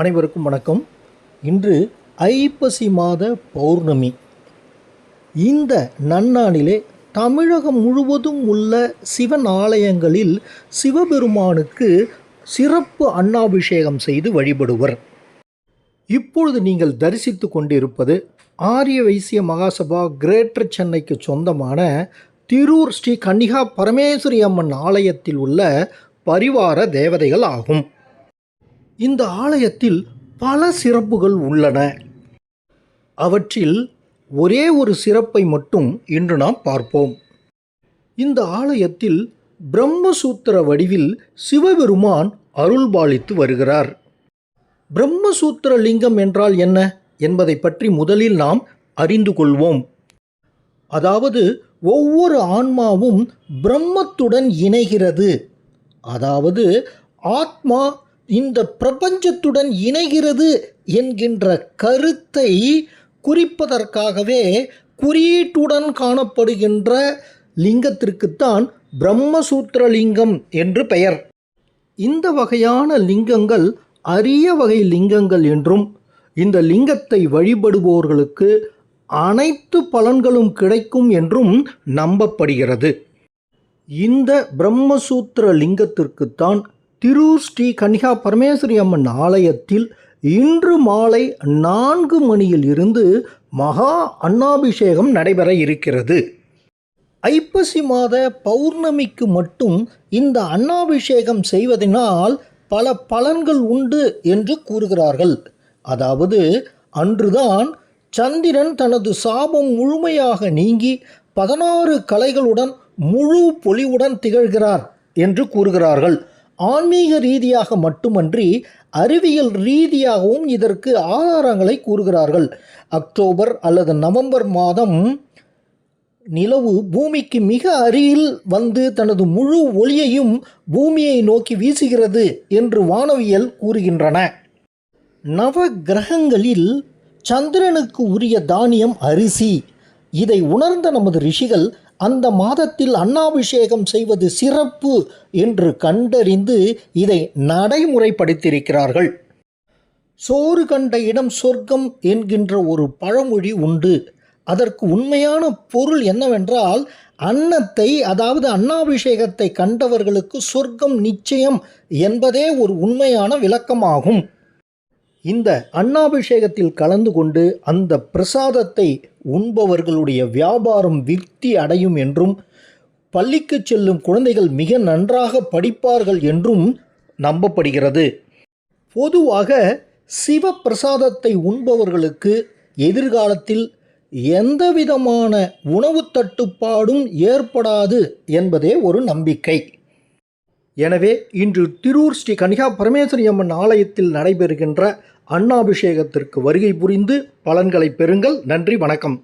அனைவருக்கும் வணக்கம். இன்று ஐப்பசி மாத பௌர்ணமி. இந்த நன்னாளிலே தமிழகம் முழுவதும் உள்ள சிவன் ஆலயங்களில் சிவபெருமானுக்கு சிறப்பு அன்னாபிஷேகம் செய்து வழிபடுவர். இப்பொழுது நீங்கள் தரிசித்து கொண்டிருப்பது ஆரிய வைசிய மகாசபா கிரேட்டர் சென்னைக்கு சொந்தமான திரூர் ஸ்ரீ கன்னிகா பரமேஸ்வரி அம்மன் ஆலயத்தில் உள்ள பரிவார தேவதைகள் ஆகும். இந்த ஆலயத்தில் பல சிறப்புகள் உள்ளன. அவற்றில் ஒரே ஒரு சிறப்பை மட்டும் இன்று நாம் பார்ப்போம். இந்த ஆலயத்தில் பிரம்மசூத்திர வடிவில் சிவபெருமான் அருள்பாலித்து வருகிறார். பிரம்மசூத்திர லிங்கம் என்றால் என்ன என்பதை பற்றி முதலில் நாம் அறிந்து கொள்வோம். அதாவது ஒவ்வொரு ஆன்மாவும் பிரம்மத்துடன் இணைகிறது. அதாவது ஆத்மா இந்த பிரபஞ்சத்துடன் இணைகிறது என்கின்ற கருத்தை குறிப்பதற்காகவே குறியீட்டுடன் காணப்படுகின்ற லிங்கத்திற்குத்தான் பிரம்மசூத்திர லிங்கம் என்று பெயர். இந்த வகையான லிங்கங்கள் அரிய வகை லிங்கங்கள் என்றும் இந்த லிங்கத்தை வழிபடுபவர்களுக்கு அனைத்து பலன்களும் கிடைக்கும் என்றும் நம்பப்படுகிறது. இந்த பிரம்மசூத்திர லிங்கத்திற்குத்தான் திரு ஸ்ரீ கன்னிகா பரமேஸ்வரி அம்மன் ஆலயத்தில் இன்று மாலை நான்கு மணியில் இருந்து மகா அன்னாபிஷேகம் நடைபெற இருக்கிறது. ஐப்பசி மாத பௌர்ணமிக்கு மட்டும் இந்த அன்னாபிஷேகம் செய்வதனால் பல பலன்கள் உண்டு என்று கூறுகிறார்கள். அதாவது அன்றுதான் சந்திரன் தனது சாபம் முழுமையாக நீங்கி பதினாறு கலைகளுடன் முழு பொலிவுடன் திகழ்கிறார் என்று கூறுகிறார்கள். ஆன்மீக ரீதியாக மட்டுமன்றி அறிவியல் ரீதியாகவும் இதற்கு ஆதாரங்களை கூறுகிறார்கள். அக்டோபர் அல்லது நவம்பர் மாதம் நிலவு பூமிக்கு மிக அருகில் வந்து தனது முழு ஒளியையும் பூமியை நோக்கி வீசுகிறது என்று வானவியல் கூறுகின்றன. நவ கிரகங்களில் சந்திரனுக்கு உரிய தானியம் அரிசி. இதை உணர்ந்த நமது ரிஷிகள் அந்த மாதத்தில் அன்னாபிஷேகம் செய்வது சிறப்பு என்று கண்டறிந்து இதை நடைமுறைப்படுத்தியிருக்கிறார்கள். சோறு கண்ட இடம் சொர்க்கம் என்கின்ற ஒரு பழமொழி உண்டு. அதற்கு உண்மையான பொருள் என்னவென்றால் அன்னத்தை அதாவது அன்னாபிஷேகத்தை கண்டவர்களுக்கு சொர்க்கம் நிச்சயம் என்பதே ஒரு உண்மையான விளக்கமாகும். இந்த அன்னாபிஷேகத்தில் கலந்து கொண்டு அந்த பிரசாதத்தை உண்பவர்களுடைய வியாபாரம் விருத்தி அடையும் என்றும் பள்ளிக்கு செல்லும் குழந்தைகள் மிக நன்றாக படிப்பார்கள் என்றும் நம்பப்படுகிறது. பொதுவாக சிவ பிரசாதத்தை உண்பவர்களுக்கு எதிர்காலத்தில் எந்தவிதமான உணவு தட்டுப்பாடும் ஏற்படாது என்பதே ஒரு நம்பிக்கை. எனவே இன்று திரூர் ஸ்ரீ கன்னிகா பரமேஸ்வரி அம்மன் ஆலயத்தில் நடைபெறுகின்ற அன்னாபிஷேகத்திற்கு வருகை புரிந்து பலன்களை பெறுங்கள். நன்றி வணக்கம்.